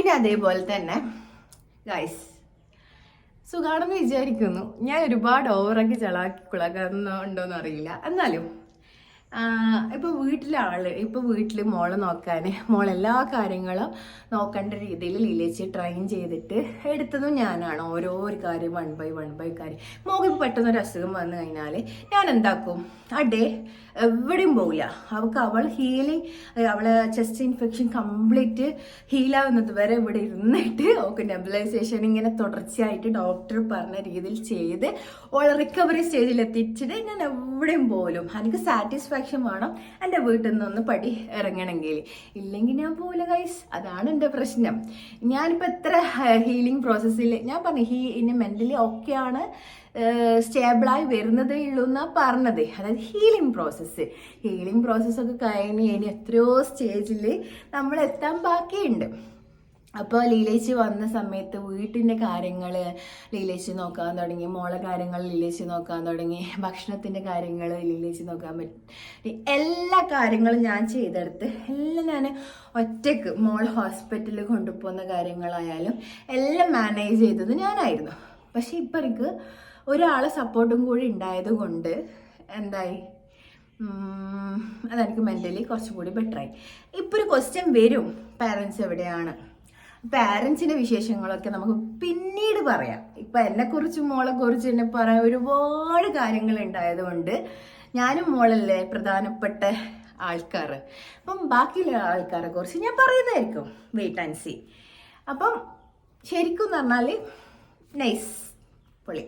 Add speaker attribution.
Speaker 1: പിന്നെ അതേപോലെ തന്നെ ഗൈസ് സുഖാണെന്ന് വിചാരിക്കുന്നു. ഞാൻ ഒരുപാട് ഓവറാക്കി ചളാക്കി കുളകുന്നുണ്ടോയെന്ന് അറിയില്ല. എന്നാലും ഇപ്പോൾ വീട്ടിലെ ആൾ ഇപ്പോൾ വീട്ടിൽ മോളെ നോക്കാൻ മോൾ എല്ലാ കാര്യങ്ങളും നോക്കേണ്ട രീതിയിൽ ലീലേച്ചി ട്രെയിൻ ചെയ്തിട്ട് എടുത്തതും ഞാനാണ്. ഓരോ ഒരു കാര്യം വൺ ബൈ വൺ ബൈ കാര്യം. മോൾക്ക് പെട്ടെന്നൊരു അസുഖം വന്നു കഴിഞ്ഞാൽ ഞാൻ എന്താക്കും ആ ഡേ എവിടെയും പോവില്ല. അവൾക്ക് അവൾ ഹീലിംഗ് അവളെ ചെസ്റ്റ് ഇൻഫെക്ഷൻ കംപ്ലീറ്റ് ഹീലാവുന്നത് വരെ ഇവിടെ ഇരുന്നിട്ട് അവൾക്ക് നെബിലൈസേഷൻ ഇങ്ങനെ തുടർച്ചയായിട്ട് ഡോക്ടർ പറഞ്ഞ രീതിയിൽ ചെയ്ത് ഓളെ റിക്കവറി സ്റ്റേജിൽ എത്തിച്ചിട്ട് ഞാൻ എവിടെയും പോലും എനിക്ക് സാറ്റിസ്ഫാക്ഷൻ വേണം എന്റെ വീട്ടിൽ നിന്നൊന്ന് പടി ഇറങ്ങണമെങ്കിൽ. ഇല്ലെങ്കിൽ ഞാൻ പോകില്ല ഗൈസ് അതാണ് എന്റെ പ്രശ്നം. ഞാനിപ്പോൾ എത്ര ഹീലിംഗ് പ്രോസസ്സിൽ ഞാൻ പറഞ്ഞു ഹീ ഇനി മെന്റലി ഓക്കെയാണ് സ്റ്റേബിളായി വരുന്നതേ ഉള്ളൂ എന്നാണ് പറഞ്ഞത്. അതായത് ഹീലിംഗ് പ്രോസസ്സ് ഹീലിംഗ് പ്രോസസ്സൊക്കെ കഴിഞ്ഞ് ഇനി എത്രയോ സ്റ്റേജിൽ നമ്മൾ എത്താൻ ബാക്കിയുണ്ട്. അപ്പോൾ ലീലേച്ചി വന്ന സമയത്ത് വീട്ടിന്റെ കാര്യങ്ങൾ ലീലേച്ചി നോക്കാൻ തുടങ്ങി. മോളെ കാര്യങ്ങൾ ലീലേച്ചി നോക്കാൻ തുടങ്ങി. ഭക്ഷണത്തിന്റെ കാര്യങ്ങൾ ലീലേച്ചി നോക്കാൻ പറ്റും എല്ലാ കാര്യങ്ങളും ഞാൻ ചെയ്തെടുത്ത് എല്ലാം ഞാൻ ഒറ്റയ്ക്ക് മോൾ ഹോസ്പിറ്റലിൽ കൊണ്ടുപോകുന്ന കാര്യങ്ങളായാലും എല്ലാം മാനേജ് ചെയ്തത് ഞാനായിരുന്നു. പക്ഷേ ഇപ്പം എനിക്ക് ഒരാളെ സപ്പോർട്ടും കൂടി ഉണ്ടായത് കൊണ്ട് എന്തായി? അതെനിക്ക് മെന്റലി കുറച്ചും കൂടി ബെറ്ററായി ഇപ്പോൾ ഒരു ക്വസ്റ്റ്യൻ വരും. പാരൻസ് എവിടെയാണ്? പാരൻസിന്റെ വിശേഷങ്ങളൊക്കെ നമുക്ക് പിന്നീട് പറയാം. ഇപ്പൊ എന്നെ കുറിച്ചും മോളെ കുറിച്ച് എന്നെ പറയാൻ ഒരുപാട് കാര്യങ്ങൾ ഉണ്ടായതുകൊണ്ട് ഞാനും മോളല്ലേ പ്രധാനപ്പെട്ട ആൾക്കാർ. അപ്പം ബാക്കിയുള്ള ആൾക്കാരെ കുറിച്ച് ഞാൻ പറയുന്നതായിരിക്കും. വെയിറ്റ് ആൻഡ് സി അപ്പം ശരിക്കും പറഞ്ഞാൽ നൈസ് പൊളി.